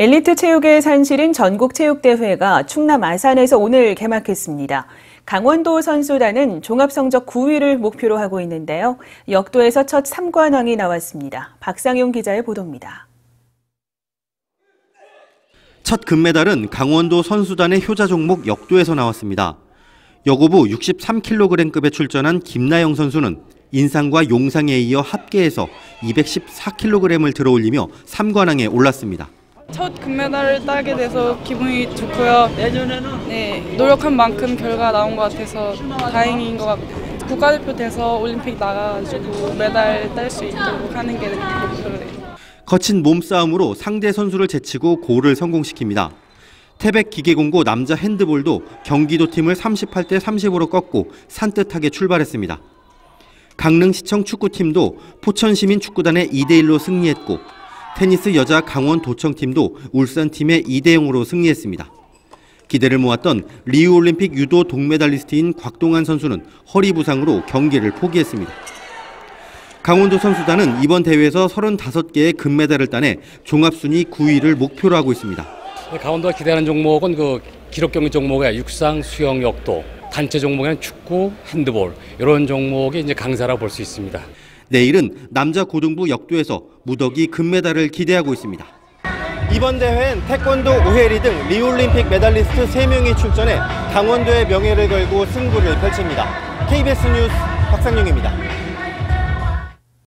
엘리트 체육의 산실인 전국체육대회가 충남 아산에서 오늘 개막했습니다. 강원도 선수단은 종합성적 9위를 목표로 하고 있는데요. 역도에서 첫 3관왕이 나왔습니다. 박상용 기자의 보도입니다. 첫 금메달은 강원도 선수단의 효자 종목 역도에서 나왔습니다. 여고부 63kg급에 출전한 김나영 선수는 인상과 용상에 이어 합계에서 214kg을 들어올리며 3관왕에 올랐습니다. 첫 금메달을 따게 돼서 기분이 좋고요. 네, 노력한 만큼 결과 나온 것 같아서 다행인 것 같고 국가대표 돼서 올림픽 나가가지고 메달 딸 수 있도록 하는 게 목표예요. 거친 몸싸움으로 상대 선수를 제치고 골을 성공시킵니다. 태백 기계공고 남자 핸드볼도 경기도 팀을 38대 30으로 꺾고 산뜻하게 출발했습니다. 강릉시청 축구팀도 포천시민 축구단에 2대1로 승리했고 테니스 여자 강원 도청팀도 울산팀에 2대 0으로 승리했습니다. 기대를 모았던 리우올림픽 유도 동메달리스트인 곽동환 선수는 허리 부상으로 경기를 포기했습니다. 강원도 선수단은 이번 대회에서 35개의 금메달을 따내 종합순위 9위를 목표로 하고 있습니다. 강원도가 기대하는 종목은 그 기록 경기 종목에 육상, 수영, 역도, 단체 종목에는 축구, 핸드볼 이런 종목이 이제 강사라고 볼 수 있습니다. 내일은 남자 고등부 역도에서 무더기 금메달을 기대하고 있습니다. 이번 대회엔 태권도 5회리 등 리올림픽 메달리스트 3명이 출전해 강원도의 명예를 걸고 승부를 펼칩니다. KBS 뉴스 박상용입니다.